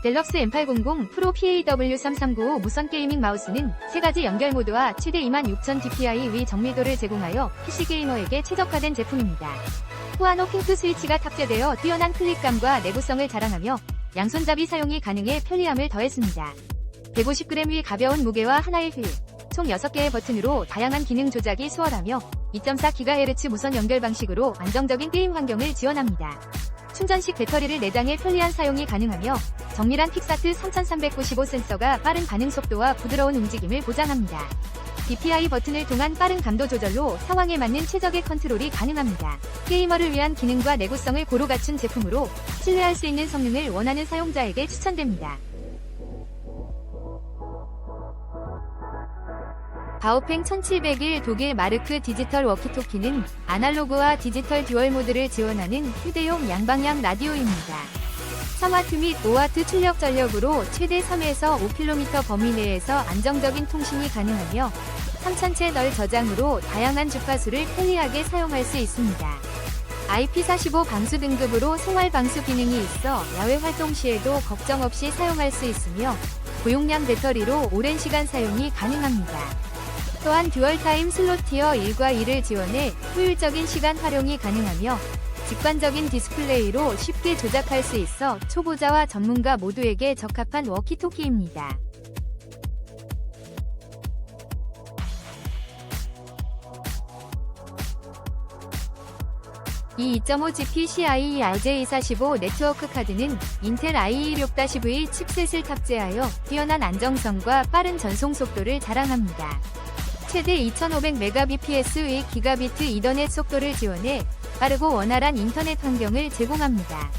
델럭스 M800 프로 PAW3395 무선 게이밍 마우스는 세 가지 연결 모드와 최대 26,000 dpi 위 정밀도를 제공하여 PC 게이머에게 최적화된 제품입니다. 후아노 핑크 스위치가 탑재되어 뛰어난 클릭감과 내구성을 자랑하며 양손잡이 사용이 가능해 편리함을 더했습니다. 150g 위 가벼운 무게와 하나의 휠, 총 6개의 버튼으로 다양한 기능 조작이 수월하며 2.4GHz 무선 연결 방식으로 안정적인 게임 환경을 지원합니다. 충전식 배터리를 내장해 편리한 사용이 가능하며 정밀한 픽사트 3395 센서가 빠른 반응 속도와 부드러운 움직임을 보장합니다. DPI 버튼을 통한 빠른 감도 조절로 상황에 맞는 최적의 컨트롤이 가능합니다. 게이머를 위한 기능과 내구성을 고루 갖춘 제품으로 신뢰할 수 있는 성능을 원하는 사용자에게 추천됩니다. 바오팽 1701 독일 마르크 디지털 워키토키는 아날로그와 디지털 듀얼 모드를 지원하는 휴대용 양방향 라디오입니다. 3와트 및 5와트 출력 전력으로 최대 3에서 5km 범위 내에서 안정적인 통신이 가능하며 3000 채 널 저장으로 다양한 주파수를 편리하게 사용할 수 있습니다. IP45 방수 등급으로 생활 방수 기능이 있어 야외 활동 시에도 걱정 없이 사용할 수 있으며 고용량 배터리로 오랜 시간 사용이 가능합니다. 또한 듀얼타임 슬롯 티어 1과 2를 지원해 효율적인 시간 활용이 가능하며 직관적인 디스플레이로 쉽게 조작할 수 있어 초보자와 전문가 모두에게 적합한 워키토키입니다. 이 2.5GP CIE RJ245 네트워크 카드는 인텔 i16-V 칩셋을 탑재하여 뛰어난 안정성과 빠른 전송 속도를 자랑합니다. 최대 2500mbps의 기가비트 이더넷 속도를 지원해 빠르고 원활한 인터넷 환경을 제공합니다.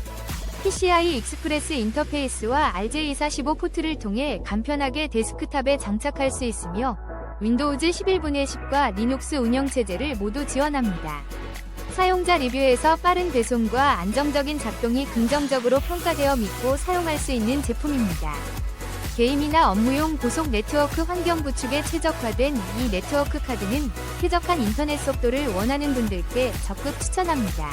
PCI 익스프레스 인터페이스와 RJ245 포트를 통해 간편하게 데스크탑에 장착할 수 있으며 윈도우즈 11분의 10과 리눅스 운영체제를 모두 지원합니다. 사용자 리뷰에서 빠른 배송과 안정적인 작동이 긍정적으로 평가되어 믿고 사용할 수 있는 제품입니다. 게임이나 업무용 고속 네트워크 환경 구축에 최적화된 이 네트워크 카드는 쾌적한 인터넷 속도를 원하는 분들께 적극 추천합니다.